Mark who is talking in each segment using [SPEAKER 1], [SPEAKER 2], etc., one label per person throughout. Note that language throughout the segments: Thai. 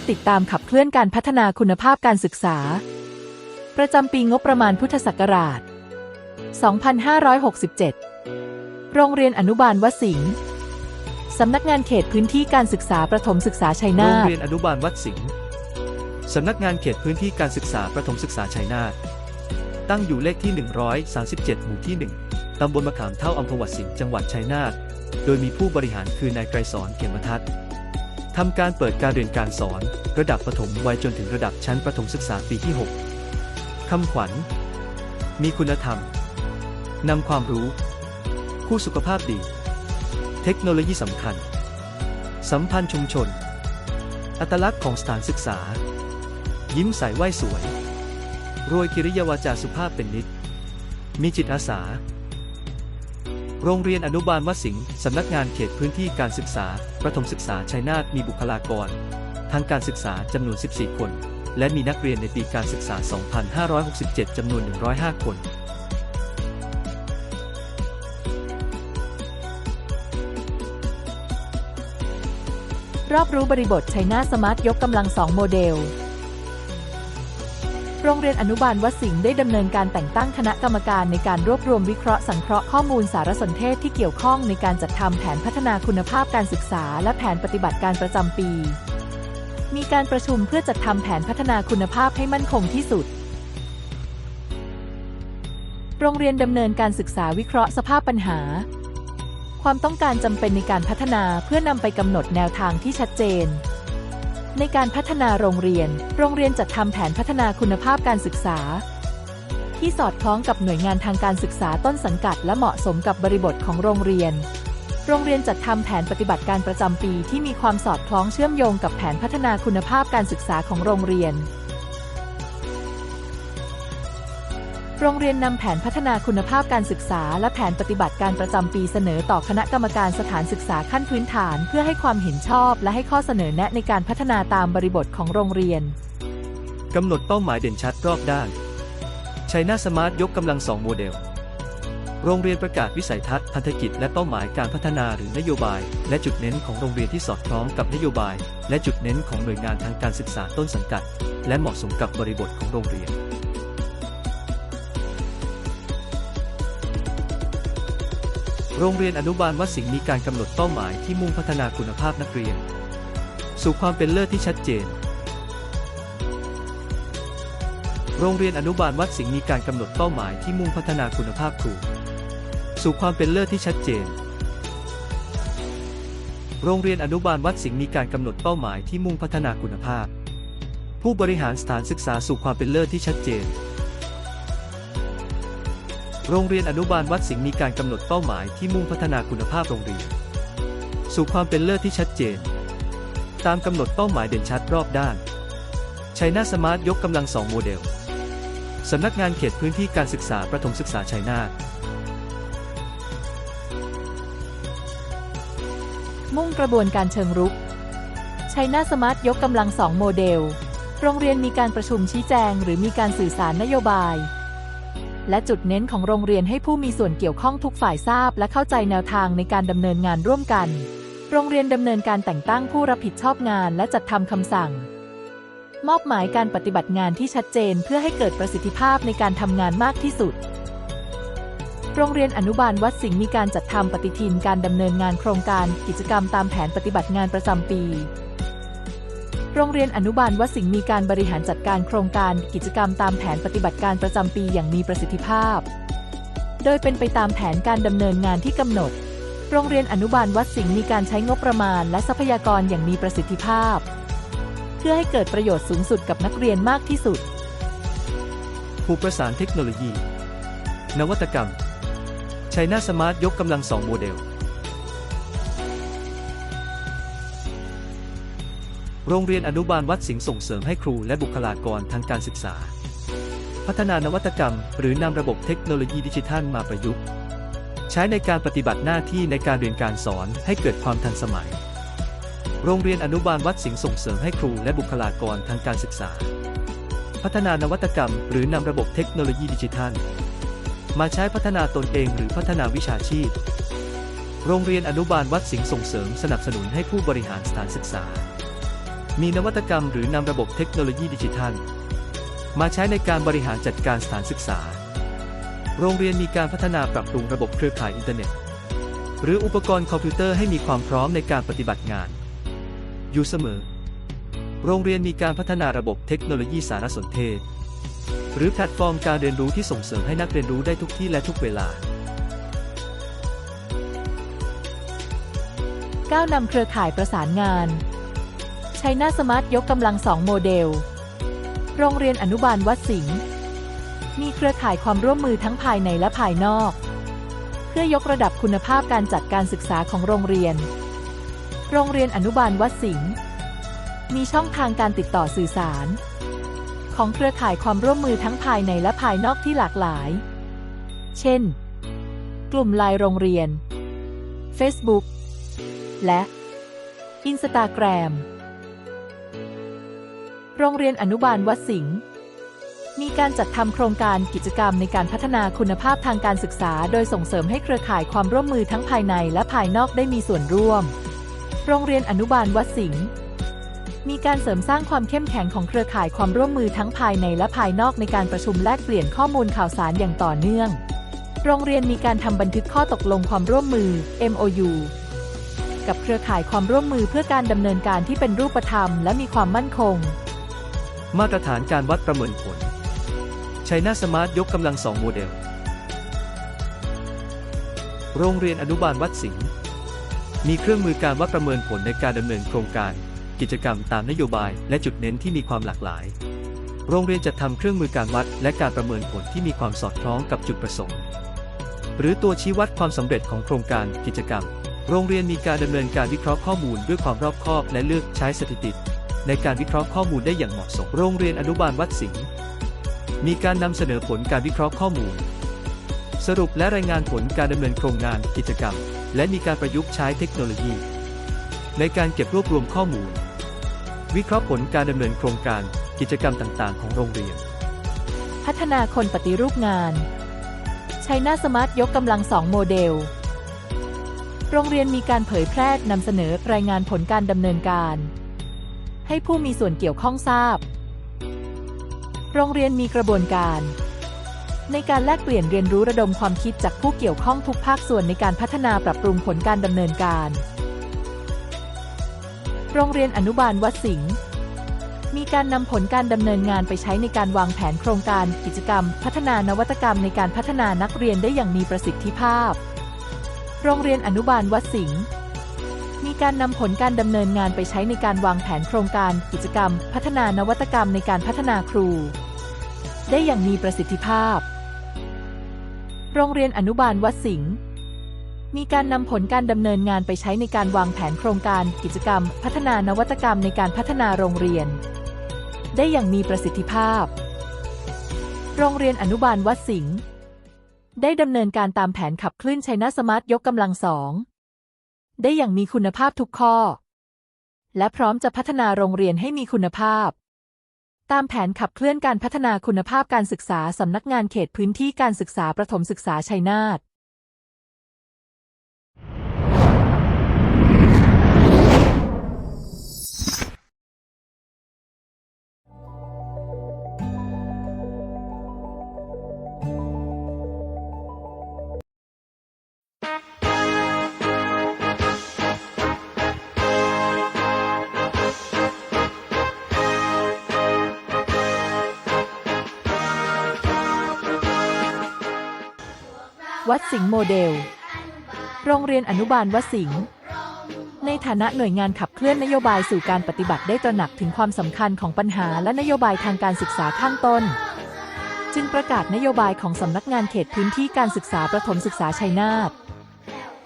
[SPEAKER 1] ศติดตามขับเคลื่อนการพัฒนาคุณภาพการศึกษา ประจำปีงบประมาณพุทธศักราช 2567 โรงเรียนอนุบาลวสิงห์สำนักงานเขตพื้นที่การศึกษาประถมศึกษาชัยนาท โรง
[SPEAKER 2] เรียนอนุบาลวัดสิงห์สำนักงานเขตพื้นที่การศึกษาประถมศึกษาชัยนาท ตั้งอยู่เลขที่ 137 หมู่ที่ 1 ตำบลมะขามเท่าอำเภอวัดสิงห์ จังหวัดชัยนาท โดยมีผู้บริหารคือนายไกรสอนเขียมทัศน์ ทำการเปิดการเรียนการสอน ระดับประถมวัยจนถึงระดับชั้นประถมศึกษาปีที่ 6 คำขวัญ มีคุณธรรม นำความรู้ คู่สุขภาพดี เทคโนโลยีสำคัญ สัมพันธ์ชุมชน อัตลักษณ์ของสถานศึกษา ยิ้มใสไหวสวย รวยกิริยาวาจาสุภาพเป็นนิด มีจิตอาสา โรงเรียนอนุบาลวสิงห์สำนักงานเขตพื้นที่การศึกษา ประถมศึกษาชัยนาทมีบุคลากร ทางการศึกษาจำนวน 14 คน และมีนักเรียนในปีการศึกษา 2567 จำนวน 105 คน
[SPEAKER 1] รอบรู้บริบทชัยนาทสมาร์ทยกกำลังสองโมเดล โรงเรียนอนุบาลวสิงห์ได้ดำเนินการแต่งตั้งคณะกรรมการในการรวบรวมวิเคราะห์สังเคราะห์ข้อมูลสารสนเทศที่เกี่ยวข้องในการจัดทำแผนพัฒนาคุณภาพการศึกษา และแผนปฏิบัติการประจำปี มีการประชุมเพื่อจัดทำแผนพัฒนาคุณภาพให้มั่นคงที่สุด โรงเรียนดำเนินการศึกษาวิเคราะห์สภาพปัญหา ความต้องการจำเป็นในการพัฒนาเพื่อนำไปกำหนดแนวทางที่ชัดเจน ในการพัฒนาโรงเรียน โรงเรียนจัดทำแผนพัฒนาคุณภาพการศึกษา ที่สอดคล้องกับหน่วยงานทางการศึกษาต้นสังกัด และเหมาะสมกับบริบทของโรงเรียน โรงเรียนจัดทำแผนปฏิบัติการประจำปีที่มีความสอดคล้องเชื่อมโยงกับแผนพัฒนาคุณภาพการศึกษาของโรงเรียน โรงเรียนนำแผนพัฒนาคุณภาพการศึกษา และแผนปฏิบัติการประจำปีเสนอต่อคณะกรรมการสถานศึกษาขั้นพื้นฐาน เพื่อให้ความเห็นชอบ และให้ข้อเสนอแนะในการพัฒนาตามบริบทของโรงเรียน
[SPEAKER 2] กำหนดเป้าหมายเด่นชัดรอบด้านชัยนาสมาร์ทยกกำลังสองโมเดล โรงเรียนประกาศวิสัยทัศน์พันธกิจและเป้าหมายการพัฒนาหรือนโยบาย และจุดเน้นของโรงเรียนที่สอดคล้องกับนโยบาย และจุดเน้นของหน่วยงานทางการศึกษาต้นสังกัด และเหมาะสมกับบริบทของโรงเรียน โรงเรียนอนุบาลวัดสิงห์มีการกำหนดเป้าหมายที่มุ่งพัฒนาคุณภาพนักเรียน สู่ความเป็นเลิศที่ชัดเจน โรงเรียนอนุบาลวัดสิงห์มีการกำหนดเป้าหมายที่มุ่งพัฒนาคุณภาพครูสู่ความเป็นเลิศที่ชัดเจน โรงเรียนอนุบาลวัดสิงห์มีการกำหนดเป้าหมายที่มุ่งพัฒนาคุณภาพ ผู้บริหารสถานศึกษาสู่ความเป็นเลิศที่ชัดเจน โรงเรียนอนุบาลวัดสิงห์มีการกำหนดเป้าหมายที่มุ่งพัฒนาคุณภาพโรงเรียน สู่ความเป็นเลิศที่ชัดเจน ตามกำหนดเป้าหมายเด่นชัดรอบด้านชัยนาสมาร์ทยกกำลังสองโมเดลสำนักงานเขตพื้นที่การศึกษาประถมศึกษาชัยนาท
[SPEAKER 1] มุ่งกระบวนการเชิงรุกชัยนาสมาร์ทยกกำลังสองโมเดล โรงเรียนมีการประชุมชี้แจง หรือมีการสื่อสารนโยบาย และจุดเน้นของโรงเรียนให้ผู้มีส่วนเกี่ยวข้องทุกฝ่ายทราบ และเข้าใจแนวทางในการดำเนินงานร่วมกัน โรงเรียนดำเนินการแต่งตั้งผู้รับผิดชอบงาน และจัดทำคำสั่ง มอบหมายการปฏิบัติงานที่ชัดเจนเพื่อให้เกิดประสิทธิภาพในการทำงานมากที่สุด โรงเรียนอนุบาลวัดสิงห์มีการจัดทำปฏิทินการดำเนินงานโครงการ กิจกรรมตามแผนปฏิบัติงานประจำปี โรงเรียนอนุบาลวัดสิงห์มีการบริหารจัดการโครงการกิจกรรมตามแผนปฏิบัติการประจำปีอย่างมีประสิทธิภาพ โดยเป็นไปตามแผนการดำเนินงานที่กำหนด โรงเรียนอนุบาลวัดสิงห์มีการใช้งบประมาณและทรัพยากรอย่างมีประสิทธิภาพ เพื่อให้เกิดประโยชน์สูงสุดกับนักเรียนมากที่สุด
[SPEAKER 2] ผู้ประสานเทคโนโลยี นวัตกรรมชัยนาสมาร์ทยกกำลังสองโมเดล โรงเรียนอนุบาลวัดสิงห์ส่งเสริมให้ครูและบุคลากรทางการศึกษา พัฒนานวัตกรรม หรือนำระบบเทคโนโลยีดิจิทัลมาประยุกต์ ใช้ในการปฏิบัติหน้าที่ในการเรียนการสอนให้เกิดความทันสมัย โรงเรียนอนุบาลวัดสิงห์ส่งเสริมให้ครูและบุคลากรทางการศึกษา พัฒนานวัตกรรม หรือนำระบบเทคโนโลยีดิจิทัล มาใช้พัฒนาตนเองหรือพัฒนาวิชาชีพ โรงเรียนอนุบาลวัดสิงห์ส่งเสริมสนับสนุนให้ผู้บริหารสถานศึกษา มีนวัตกรรมหรือนำระบบเทคโนโลยีดิจิทัล มาใช้ในการบริหารจัดการสถานศึกษา โรงเรียนมีการพัฒนาปรับปรุงระบบเครือข่ายอินเทอร์เน็ต หรืออุปกรณ์คอมพิวเตอร์ให้มีความพร้อมในการปฏิบัติงาน อยู่เสมอ โรงเรียนมีการพัฒนาระบบเทคโนโลยีสารสนเทศ หรือแพลตฟอร์มการเรียนรู้ที่ส่งเสริมให้นักเรียนรู้ได้ทุกที่และทุกเวลา
[SPEAKER 1] ก้าวนำเครือข่ายประสานงาน ไชน่าสมาร์ทยกกำลังสองโมเดล โรงเรียนอนุบาลวัดสิงห์มีเครือข่ายความร่วมมือทั้งภายในและภายนอก เพื่อยกระดับคุณภาพการจัดการศึกษาของโรงเรียน โรงเรียนอนุบาลวัดสิงห์มีช่องทางการติดต่อสื่อสาร ของเครือข่ายความร่วมมือทั้งภายในและภายนอกที่หลากหลาย เช่น กลุ่มไลน์โรงเรียน Facebook และอินสตาแกรม โรงเรียนอนุบาลวัดสิงห์มีการจัดทำโครงการกิจกรรมในการพัฒนาคุณภาพทางการศึกษา โดยส่งเสริมให้เครือข่ายความร่วมมือทั้งภายในและภายนอกได้มีส่วนร่วม โรงเรียนอนุบาลวัดสิงห์มีการเสริมสร้างความเข้มแข็งของเครือข่ายความร่วมมือทั้งภายในและภายนอกในการประชุมแลกเปลี่ยนข้อมูลข่าวสารอย่างต่อเนื่อง โรงเรียนมีการทำบันทึกข้อตกลงความร่วมมือ MOU กับเครือข่ายความร่วมมือเพื่อการดำเนินการที่เป็นรูปธรรมและมีความมั่นคง
[SPEAKER 2] มาตรฐานการวัดประเมินผลไชน่าสมาร์ทยกกำลังสองโมเดล โรงเรียนอนุบาลวัดสิงห์มีเครื่องมือการวัดประเมินผลในการดำเนินโครงการ กิจกรรมตามนโยบายและจุดเน้นที่มีความหลากหลาย โรงเรียนจะทำเครื่องมือการวัดและการประเมินผลที่มีความสอดคล้องกับจุดประสงค์ หรือตัวชี้วัดความสำเร็จของโครงการกิจกรรม โรงเรียนมีการดำเนินการวิเคราะห์ข้อมูลด้วยความรอบคอบและเลือกใช้สถิติ ในการวิเคราะห์ข้อมูลได้อย่างเหมาะสม โรงเรียนอนุบาลวัดสิงห์มีการนำเสนอผลการวิเคราะห์ข้อมูล สรุปและรายงานผลการดำเนินโครงงานกิจกรรม และมีการประยุกต์ใช้เทคโนโลยี ในการเก็บรวบรวมข้อมูล วิเคราะห์ผลการดำเนินโครงการกิจกรรมต่าง ๆ ของโรงเรียน
[SPEAKER 1] พัฒนาคนปฏิรูปงานไชน่าสมาร์ทยกกำลังสองโมเดล โรงเรียนมีการเผยแพร่นำเสนอรายงานผลการดำเนินการ ให้ผู้มีส่วนเกี่ยวข้องทราบ โรงเรียนมีกระบวนการ ในการแลกเปลี่ยนเรียนรู้ระดมความคิดจากผู้เกี่ยวข้องทุกภาคส่วนในการพัฒนาปรับปรุงผลการดำเนินการ โรงเรียนอนุบาลวัดสิงห์มีการนำผลการดำเนินงานไปใช้ในการวางแผนโครงการ กิจกรรม พัฒนานวัตกรรมในการพัฒนานักเรียนได้อย่างมีประสิทธิภาพ โรงเรียนอนุบาลวัดสิงห์ มีการนำผลการดำเนินงานไปใช้ในการวางแผนโครงการ กิจกรรม พัฒนานวัตกรรมในการพัฒนาครู ได้อย่างมีประสิทธิภาพ โรงเรียนอนุบาลวัดสิงห์มีการนำผลการดำเนินงานไปใช้ในการวางแผนโครงการ กิจกรรม พัฒนานวัตกรรมในการพัฒนาโรงเรียน ได้อย่างมีประสิทธิภาพ โรงเรียนอนุบาลวัดสิงห์ได้ดำเนินการตามแผนขับเคลื่อนชัยนาสมาร์ทยกกำลังสอง ได้อย่างมีคุณภาพทุกข้อ และพร้อมจะพัฒนาโรงเรียนให้มีคุณภาพ ตามแผนขับเคลื่อนการพัฒนาคุณภาพการศึกษาสำนักงานเขตพื้นที่การศึกษาประถมศึกษาชัยนาท วัดสิงห์โมเดล โรงเรียนอนุบาลวัดสิงห์ในฐานะหน่วยงานขับเคลื่อนนโยบายสู่การปฏิบัติได้ตระหนักถึงความสำคัญของปัญหาและนโยบายทางการศึกษาข้างต้น จึงประกาศนโยบายของสำนักงานเขตพื้นที่การศึกษาประถมศึกษาชัยนาท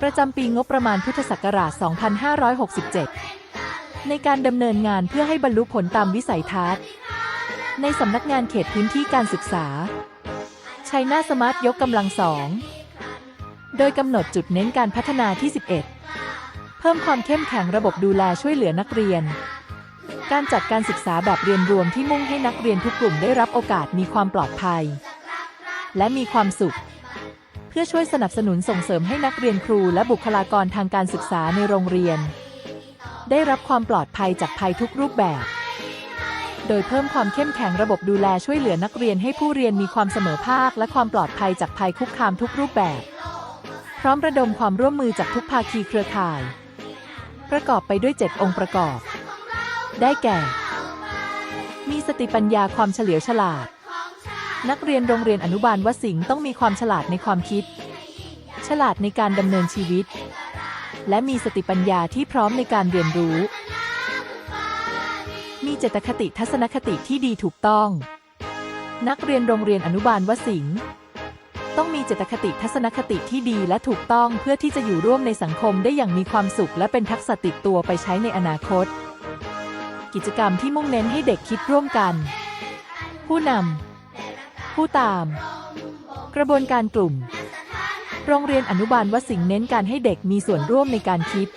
[SPEAKER 1] ประจำปีงบประมาณพุทธศักราช 2567 ในการดำเนินงานเพื่อให้บรรลุผลตามวิสัยทัศน์ ในสำนักงานเขตพื้นที่การศึกษาชัยนาทสมาร์ทยกกำลังสอง โดยกำหนดจุดเน้นการพัฒนาที่ 11 เพิ่มความเข้มแข็งระบบดูแลช่วยเหลือนักเรียน การจัดการศึกษาแบบเรียนรวมที่มุ่งให้นักเรียนทุกกลุ่มได้รับโอกาสมีความปลอดภัย และมีความสุข เพื่อช่วยสนับสนุนส่งเสริมให้นักเรียนครูและบุคลากรทางการศึกษาในโรงเรียน ได้รับความปลอดภัยจากภัยทุกรูปแบบ โดยเพิ่มความเข้มแข็งระบบดูแลช่วยเหลือนักเรียนให้ผู้เรียนมีความเสมอภาค และความปลอดภัยจากภัยคุกคามทุกรูปแบบ พร้อมระดมความร่วมมือจากทุกภาคีเครือข่าย ประกอบไปด้วย 7 องค์ประกอบ ได้แก่ มีสติปัญญาความเฉลียวฉลาด นักเรียนโรงเรียนอนุบาลวสิงห์ต้องมีความฉลาดในความคิด ฉลาดในการดำเนินชีวิต และมีสติปัญญาที่พร้อมในการเรียนรู้ มีเจตคติทัศนคติที่ดีถูกต้อง นักเรียนโรงเรียนอนุบาลวสิงห์ ต้องมีเจตคติทัศนคติที่ดีและถูกต้องเพื่อที่จะอยู่ร่วมในสังคมได้อย่างมีความสุข และเป็นทักษะติดตัวไปใช้ในอนาคต กิจกรรมที่มุ่งเน้นให้เด็กคิดร่วมกัน ผู้นำผู้ตาม กระบวนการกลุ่ม โรงเรียนอนุบาลวสิงเน้นการให้เด็กมีส่วนร่วมในการคิด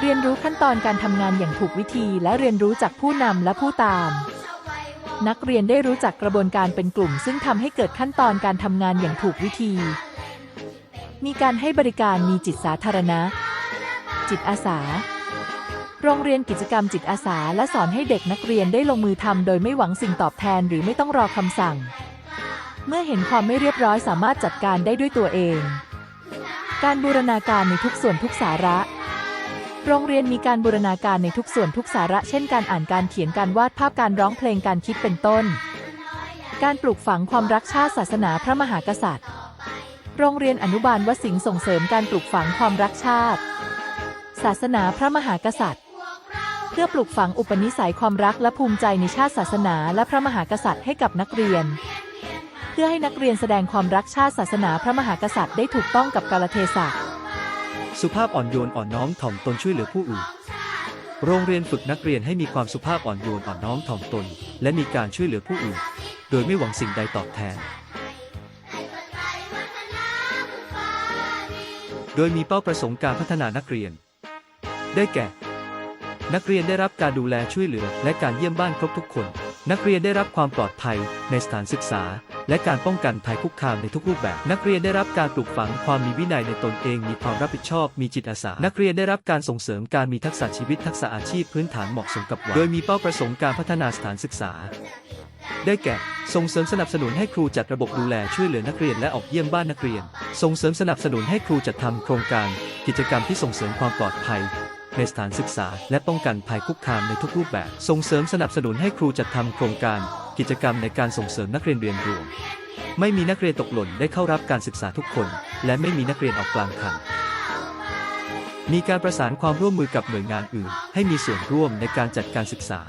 [SPEAKER 1] เรียนรู้ขั้นตอนการทำงานอย่างถูกวิธี และเรียนรู้จากผู้นำและผู้ตาม นักเรียนได้รู้จักกระบวนการเป็นกลุ่ม ซึ่งทำให้เกิดขั้นตอนการทำงานอย่างถูกวิธี มีการให้บริการมีจิตสาธารณะ จิตอาสา โรงเรียนกิจกรรมจิตอาสา และสอนให้เด็กนักเรียนได้ลงมือทำโดยไม่หวังสิ่งตอบแทนหรือไม่ต้องรอคำสั่ง เมื่อเห็นความไม่เรียบร้อยสามารถจัดการได้ด้วยตัวเอง การบูรณาการในทุกส่วนทุกสาระ โรงเรียนมีการบูรณาการในทุกส่วนทุกสาระเช่นการอ่านการเขียนการวาดภาพการร้องเพลงการคิดเป็นต้น การปลูกฝังความรักชาติศาสนาพระมหากษัตริย์ โรงเรียนอนุบาลวสิงห์ส่งเสริมการปลูกฝังความรักชาติ ศาสนาพระมหากษัตริย์ เพื่อปลูกฝังอุปนิสัยความรักและภูมิใจในชาติศาสนาและพระมหากษัตริย์ให้กับนักเรียน เพื่อให้นักเรียนแสดงความรักชาติศาสนาพระมหากษัตริย์ได้ถูกต้องกับกาลเทศะ
[SPEAKER 2] สุภาพอ่อนโยนอ่อนน้อมถ่อมตนช่วยเหลือผู้อื่น โรงเรียนฝึกนักเรียนให้มีความสุภาพอ่อนโยนอ่อนน้อมถ่อมตน และมีการช่วยเหลือผู้อื่น โดยไม่หวังสิ่งใดตอบแทน โดยมีเป้าประสงค์การพัฒนานักเรียน ได้แก่ นักเรียนได้รับการดูแลช่วยเหลือ และการเยี่ยมบ้านครบทุกคน นักเรียนได้รับความปลอดภัยในสถานศึกษา และการป้องกันภัยคุกคามในทุกรูปแบบ นักเรียนได้รับการปลูกฝังความมีวินัยในตนเอง มีความรับผิดชอบ มีจิตอาสา นักเรียนได้รับการส่งเสริมการมีทักษะชีวิตทักษะอาชีพพื้นฐานเหมาะสมกับวัยโดยมีเป้าประสงค์การพัฒนาสถานศึกษา ได้แก่ ส่งเสริมสนับสนุนให้ครูจัดระบบดูแลช่วยเหลือนักเรียนและออกเยี่ยมบ้านนักเรียน ส่งเสริมสนับสนุนให้ครูจัดทำโครงการ กิจกรรมที่ส่งเสริมความปลอดภัยในสถานศึกษา และป้องกันภัยคุกคามในทุกรูปแบบ ส่งเสริมสนับสนุนให้ครูจัดทำโครงการ กิจกรรมในการส่งเสริมนักเรียนเรียนรวม ไม่มีนักเรียนตกหล่นได้เข้ารับการศึกษาทุกคน และไม่มีนักเรียนออกกลางคันมีการประสานความร่วมมือกับหน่วยงานอื่น ให้มีส่วนร่วมในการจัดการศึกษา